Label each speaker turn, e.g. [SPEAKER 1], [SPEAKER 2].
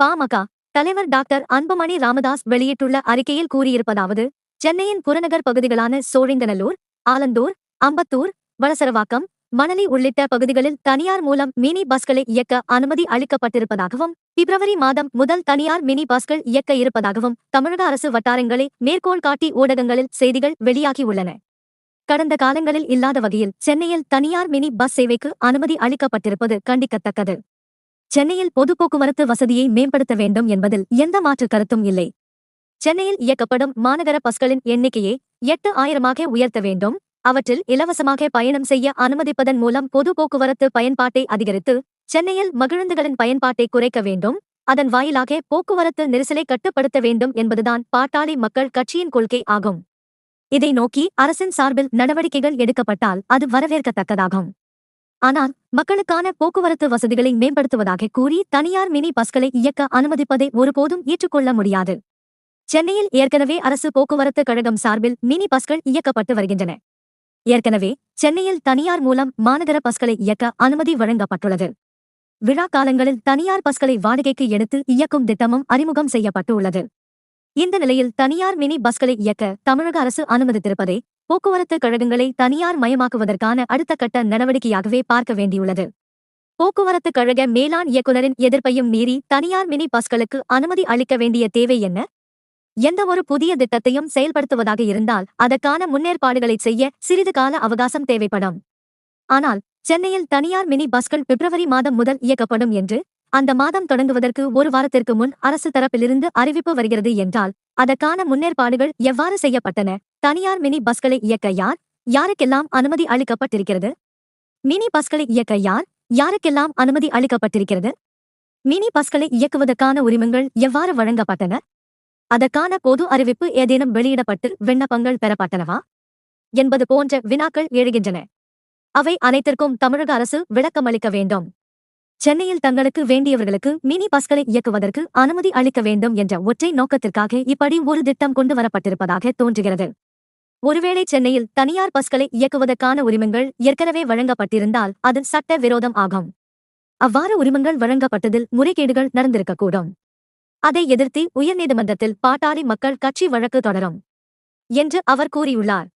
[SPEAKER 1] பாமக தலைவர் டாக்டர் அன்புமணி ராமதாஸ் வெளியிட்டுள்ள அறிக்கையில் கூறியிருப்பதாவது சென்னையின் புறநகர் பகுதிகளான சோழிங்கநல்லூர் ஆலந்தூர் அம்பத்தூர் வளசரவாக்கம் மணலி உள்ளிட்ட பகுதிகளில் தனியார் மூலம் மினி பஸ்களை இயக்க அனுமதி அளிக்கப்பட்டிருப்பதாகவும் பிப்ரவரி மாதம் முதல் தனியார் மினி பஸ்கள் இயக்க இருப்பதாகவும் தமிழக அரசு வட்டாரங்களை மேற்கோள் காட்டி ஊடகங்களில் செய்திகள் வெளியாகியுள்ளன. கடந்த காலங்களில் இல்லாத வகையில் சென்னையில் தனியார் மினி பஸ் சேவைக்கு அனுமதி அளிக்கப்பட்டிருப்பது கண்டிக்கத்தக்கது. சென்னையில் பொது போக்குவரத்து வசதியை மேம்படுத்த வேண்டும் என்பதில் எந்த மாற்று கருத்தும் இல்லை. சென்னையில் இயக்கப்படும் மாநகர பஸ்களின் எண்ணிக்கையை எட்டு ஆயிரமாக உயர்த்த வேண்டும். அவற்றில் இலவசமாக பயணம் செய்ய அனுமதிப்பதன் மூலம் பொது போக்குவரத்து பயன்பாட்டை அதிகரித்து சென்னையில் மகிழுந்துகளின் பயன்பாட்டை குறைக்க வேண்டும். அதன் வாயிலாக போக்குவரத்து நெரிசலை கட்டுப்படுத்த வேண்டும் என்பதுதான் பாட்டாளி மக்கள் கட்சியின் கொள்கை ஆகும். இதை நோக்கி அரசின் சார்பில் நடவடிக்கைகள் எடுக்கப்பட்டால் அது வரவேற்கத்தக்கதாகும். ஆனால் மக்களுக்கான போக்குவரத்து வசதிகளை மேம்படுத்துவதாக கூறி தனியார் மினி பஸ்களை இயக்க அனுமதிப்பதை ஒருபோதும் ஏற்றுக்கொள்ள முடியாது. சென்னையில் ஏற்கனவே அரசு போக்குவரத்து கழகம் சார்பில் மினி பஸ்கள் இயக்கப்பட்டு வருகின்றன. ஏற்கனவே சென்னையில் தனியார் மூலம் மாநகர பஸ்களை இயக்க அனுமதி வழங்கப்பட்டுள்ளது. விழா காலங்களில் தனியார் பஸ்களை வாடகைக்கு எடுத்து இயக்கும் திட்டமும் அறிமுகம் செய்யப்பட்டுள்ளது. இந்த நிலையில் தனியார் மினி பஸ்களை இயக்க தமிழக அரசு அனுமதித்திருப்பதை போக்குவரத்து கழகங்களை தனியார் மயமாக்குவதற்கான அடுத்த கட்ட நடவடிக்கையாகவே பார்க்க வேண்டியுள்ளது. போக்குவரத்து கழக மேலாண் இயக்குநரின் எதிர்ப்பையும் மீறி தனியார் மினி பஸ்களுக்கு அனுமதி அளிக்க வேண்டிய தேவை என்ன? எந்தவொரு புதிய திட்டத்தையும் செயல்படுத்துவதாக இருந்தால் அதற்கான முன்னேற்பாடுகளை செய்ய சிறிது கால அவகாசம் தேவைப்படும். ஆனால் சென்னையில் தனியார் மினி பஸ்கள் பிப்ரவரி மாதம் முதல் இயக்கப்படும் என்று அந்த மாதம் தொடங்குவதற்கு ஒரு வாரத்திற்கு முன் அரசு தரப்பிலிருந்து அறிவிப்பு வருகிறது என்றால் அதற்கான முன்னேற்பாடுகள் எவ்வாறு செய்யப்பட்டன? தனியார் மினி பஸ்களை இயக்க யார்? யாருக்கெல்லாம் அனுமதி அளிக்கப்பட்டிருக்கிறது? மினி பஸ்களை இயக்க யார்? யாருக்கெல்லாம் அனுமதி அளிக்கப்பட்டிருக்கிறது? மினி பஸ்களை இயக்குவதற்கான உரிமங்கள் எவ்வாறு வழங்கப்பட்டன? அதற்கான பொது அறிவிப்பு ஏதேனும் வெளியிடப்பட்டு விண்ணப்பங்கள் பெறப்பட்டனவா? என்பது போன்ற வினாக்கள் எழுகின்றன. அவை அனைத்திற்கும் தமிழக அரசு விளக்கமளிக்க வேண்டும். சென்னையில் தங்களுக்கு வேண்டியவர்களுக்கு மினி பஸ்களை இயக்குவதற்கு அனுமதி அளிக்க வேண்டும் என்ற ஒற்றை நோக்கத்திற்காக இப்படி ஒரு திட்டம் கொண்டு வரப்பட்டிருப்பதாக தோன்றுகிறது. ஒருவேளை சென்னையில் தனியார் பஸ்களை இயக்குவதற்கான உரிமங்கள் ஏற்கனவே வழங்கப்பட்டிருந்தால் அது சட்ட விரோதம் ஆகும். அவ்வாறு உரிமங்கள் வழங்கப்பட்டதில் முறைகேடுகள் நடந்திருக்கக்கூடும். அதை எதிர்த்து உயர்நீதிமன்றத்தில் பாட்டாளி மக்கள் கட்சி வழக்கு தொடரும். என்று அவர் கூறியுள்ளார்.